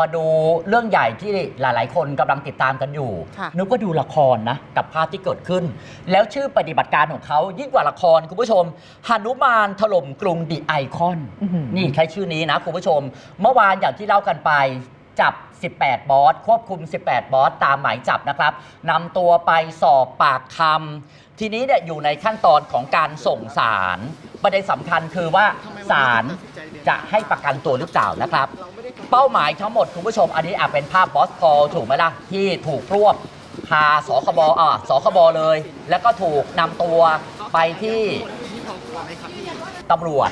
มาดูเรื่องใหญ่ที่หลาย ๆ คนกำลังติดตามกันอยู่ ค่ะ นึกว่าดูละครนะ กับภาพที่เกิดขึ้น แล้วชื่อปฏิบัติการของเขายิ่งกว่าละครคุณผู้ชมหนุมานถล่มกรุงดิไอคอน อื้อหือ นี่ใช้ชื่อนี้นะคุณผู้ชม เมื่อวานอย่างที่เล่ากันไปจับ 18 บอส ควบคุม 18 บอส ตามหมายจับนะครับนำตัวไปสอบปากคำทีนี้เนี่ยอยู่ในขั้นตอนของการส่งสารประเด็นสำคัญคือว่า ศาลจะให้ประกันตัวหรือเปล่านะครับ เป้าหมายทั้งหมดคุณผู้ชมอันนี้อาจเป็นภาพบอสพอลถูกไหมล่ะ ที่ถูกรวบพาสคบอ่าสคบเลย แล้วก็ถูกนำตัวไปที่ตำรวจ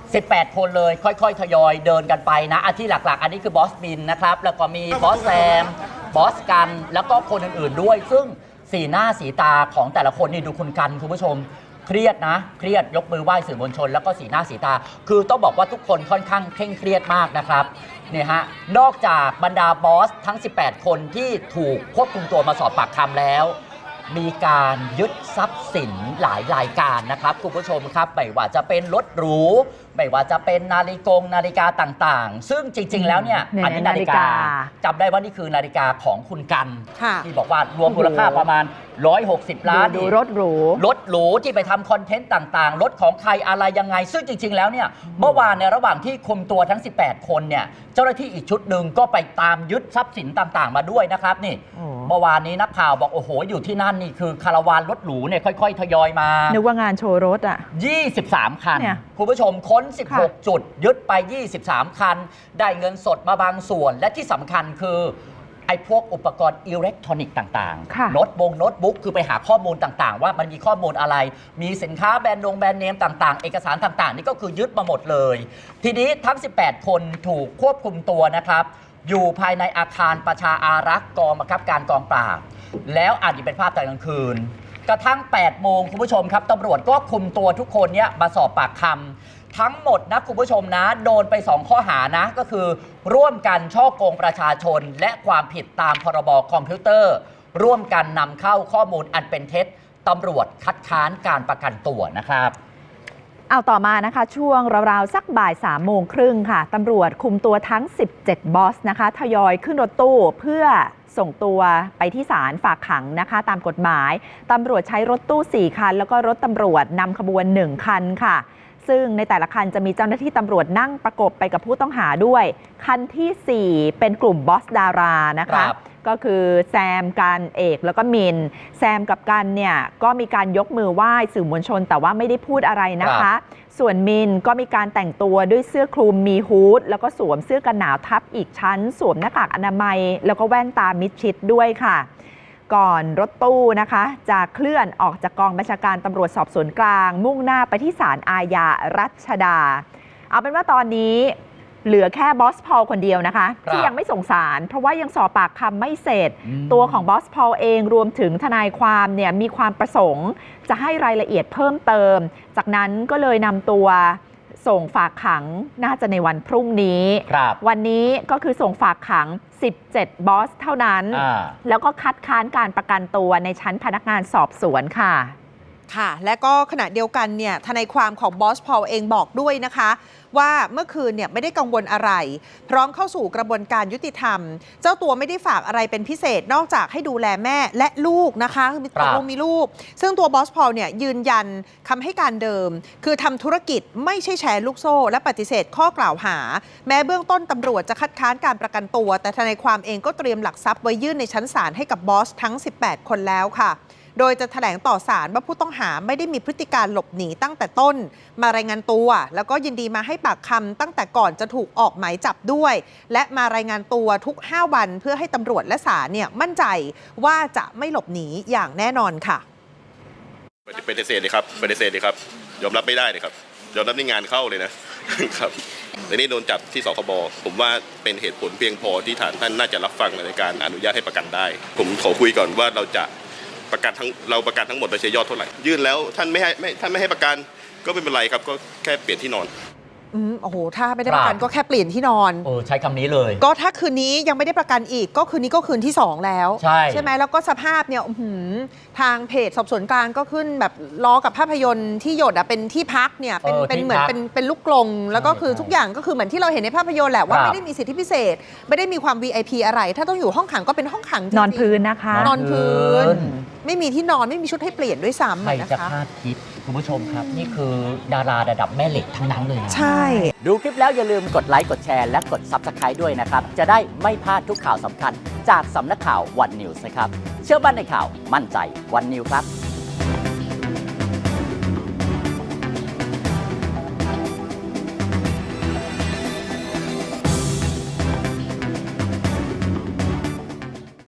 18 คนเลยค่อยๆ ทยอยเดินกันไปนะอันที่หลักๆ อันนี้คือบอสบินนะครับ แล้วก็มีบอสแซม บอสกัน แล้วก็คนอื่นๆด้วย ซึ่งสีหน้าสีตาของแต่ละคนนี่ดูคุณกันคุณผู้ชม เครียดนะ เครียดยกมือไหว้สื่อมวลชน แล้วก็สีหน้าสีตา คือต้องบอกว่าทุกคนค่อนข้างเคร่งเครียดมากนะครับเนี่ยฮะนอกจากบรรดาบอสทั้ง 18 คนที่ถูกควบคุมตัวมาสอบปากคำแล้ว มีการยึดทรัพย์สินหลายรายการนะครับคุณผู้ชมครับไม่ว่าจะเป็นรถหรู ไม่ว่าจะเป็นนาฬิกงนาฬิกาต่างๆ ซึ่งจริง ๆ แล้วเนี่ยเนี่ยอันนี้นาฬิกานาฬิกา จำได้ว่านี่คือนาฬิกาของคุณกัน ค่ะ ที่บอกว่ารวมมูลค่าประมาณ 160 ล้านดูนี่รถหรู รถหรูที่ไปทำคอนเทนต์ต่างๆ รถของใครอะไรยังไง ซึ่งจริง ๆ แล้วเนี่ยเมื่อวานในระหว่างที่คุมตัวทั้ง 18 คนเนี่ยเจ้าหน้าที่อีกชุดหนึ่งก็ไปตามยึดทรัพย์สินต่างๆ มาด้วยนะครับนี่ โอ้ เมื่อวานนี้นักข่าวบอกโอ้โหอยู่ที่นั่นนี่คือคาราวานรถหรูเนี่ยค่อย ๆ ทยอยมา นึกว่างานโชว์รถอะ 23 คัน เนี่ย คุณผู้ชมค้นค่ะ16 จุด ยึดไป 23 คัน ได้เงินสดมาบางส่วน และที่สำคัญคือ ไอ้พวกอุปกรณ์อิเล็กทรอนิกส์ต่างค่ะ ๆโน้ตบงโน้ตบุ๊กคือไปหาข้อมูลต่างๆ ว่ามันมีข้อมูลอะไร มีสินค้าแบรนด์นงแบรนด์เนมต่างๆ เอกสารต่างๆ นี่ก็คือยึดมาหมดเลย ทีนี้ทั้ง 18 คนถูกควบคุมตัวนะครับ อยู่ภายในอาคารประชาอารักษ์กองบังคับการกองปราบ แล้วอาจจะเป็นภาพตอนกลางคืน กระทั่ง 8 โมงคุณผู้ชมครับตำรวจก็คุมตัวทุกคนเนี่ยมาสอบปากคำ ทั้งหมดนะคุณผู้ชมนะ โดนไป 2 ข้อหานะ ก็คือ ร่วมกันช่อโกงประชาชน และความผิดตามพรบคอมพิวเตอร์ ร่วมกันนำเข้าข้อมูลอันเป็นเท็จตำรวจคัดค้านการประกันตัวนะครับเอาต่อมานะคะช่วงราวๆ สักบ่าย3ามโมงครึ่งค่ะตำรวจคุมตัวทั้ง 17 บอสนะคะทยอยขึ้นรถตู้เพื่อส่งตัวไปที่ศาลฝากขังนะคะ ตามกฎหมายตำรวจใช้รถตู้ 4 คัน แล้วก็รถตำรวจนำขบวน 1 คันค่ะ ซึ่งในแต่ละคันจะมีเจ้าหน้าที่ตำรวจนั่งประกบไปกับผู้ต้องหาด้วย คันทีสี่4 เป็นกลุ่มบอสดารานะคะ ครับ ก็คือแซมการเอกแล้วก็มิน แซมกับกันเนี่ยก็มีการยกมือไหว้สื่อมวลชน แต่ว่าไม่ได้พูดอะไรนะคะ ส่วนมินก็มีการแต่งตัวด้วยเสื้อคลุมมีฮูดแล้วก็สวมเสื้อกันหนาวทับอีกชั้น สวมหน้ากากอนามัย แล้วก็แว่นตามิดชิดด้วยค่ะ ก่อนรถตู้นะคะ จะเคลื่อนออกจากกองบัญชาการตำรวจสอบสวนกลาง มุ่งหน้าไปที่ศาลอาญารัชดา เอาเป็นว่าตอนนี้เหลือแค่บอสพอลคนเดียวนะคะครับที่ยังไม่ส่งสาร เพราะว่ายังสอบปากคำไม่เสร็จอืมตัวของบอสพอลเองรวมถึงทนายความเนี่ยมีความประสงค์ จะให้รายละเอียดเพิ่มเติม จากนั้นก็เลยนำตัว ส่งฝากขังน่าจะในวันพรุ่งนี้ ครับวันนี้ก็คือส่งฝากขัง 17 บอสเท่านั้น อ่า แล้วก็คัดค้านการประกันตัวในชั้นพนักงานสอบสวนค่ะ ค่ะ และก็ขณะเดียวกันเนี่ยทนายความของบอสพอลเองบอกด้วยนะคะ ว่าเมื่อคืนเนี่ยไม่ได้กังวลอะไร พร้อมเข้าสู่กระบวนการยุติธรรม เจ้าตัวไม่ได้ฝากอะไรเป็นพิเศษนอกจากให้ดูแลแม่และลูกนะคะมีครัตบกลงมีลูก ซึ่งตัวบอสพอลเนี่ยยืนยันคำให้การเดิม คือทำธุรกิจไม่ใช่แชร์ลูกโซ่ และปฏิเสธข้อกล่าวหา แม้เบื้องต้นตำรวจจะคัดค้านการประกันตัว แต่ทนายความเองก็เตรียมหลักทรัพย์ไว้ยื่นในชั้นศาลให้กับบอสทั้ง 18 คนแล้วค่ะ โดยจะแถลงต่อศาลว่าผู้ต้องหาไม่ได้มีพฤติการหลบหนีตั้งแต่ต้น มารายงานตัว แล้วก็ยินดีมาให้ปากคำตั้งแต่ก่อนจะถูกออกหมายจับด้วย และมารายงานตัวทุก 5 วันเพื่อให้ตำรวจและศาลเนี่ยมั่นใจว่าจะไม่หลบหนีอย่างแน่นอนค่ะปฏิเสธเลยครับปฏิเสธเลยครับ ยอมรับไม่ได้เลยครับยอมรับในงานเข้าเลยนะครับแต่นี่โดนจับที่สคบผมว่าเป็นเหตุผลเพียงพอที่ฐานท่านน่าจะรับฟังในการอนุญาตให้ประกันได้ ผมขอคุยก่อนว่าเราจะ ประกันทั้งเราประกันทั้งหมดเราใช้ยอดเท่าไหร่ยื่นแล้วท่านไม่ให้ไม่ท่านไม่ให้ประกันก็ไม่เป็นไรครับก็แค่เปลี่ยนที่นอนอืมโอ้โห ถ้าไม่ได้ประกันครับก็แค่เปลี่ยนที่นอน เออใช้คำนี้เลย ก็ถ้าคืนนี้ยังไม่ได้ประกันอีก ก็คืนนี้ก็คืนที่ 2 แล้วใช่ ไหมแล้วก็สภาพเนี่ยอื้อหือทางเพจสอบสวนกลางก็ขึ้นแบบล้อกับภาพยนตร์ที่หยดอะเป็นที่พักเนี่ยเป็นเออเป็นที่เหมือนพักเป็นเป็นลูกกลง แล้วก็คือใช่ทุกอย่างก็คือเหมือนที่เราเห็นในภาพยนตร์แหละว่าครับ ไม่ได้มีสิทธิพิเศษ ไม่ได้มีความ VIP อะไร ถ้าต้องอยู่ห้องขังก็เป็นห้องขังจริงๆนอนพื้นนะคะ นอนพื้นนอนพื้น ไม่มีที่นอนไม่มีชุดให้เปลี่ยนด้วยซ้ำใครอะนะจะคะ คาดคิด คุณผู้ชมครับ นี่คือดาราระดับแม่เหล็กทั้งนั้นเลยนะ ใช่ ดูคลิปแล้วอย่าลืมกดไลค์ กดแชร์และกด Subscribe ด้วยนะครับ จะได้ไม่พลาดทุกข่าวสำคัญ จากสำนักข่าววันนิวส์นะครับ เชื่อมั่นในข่าวมั่นใจวันนิวครับ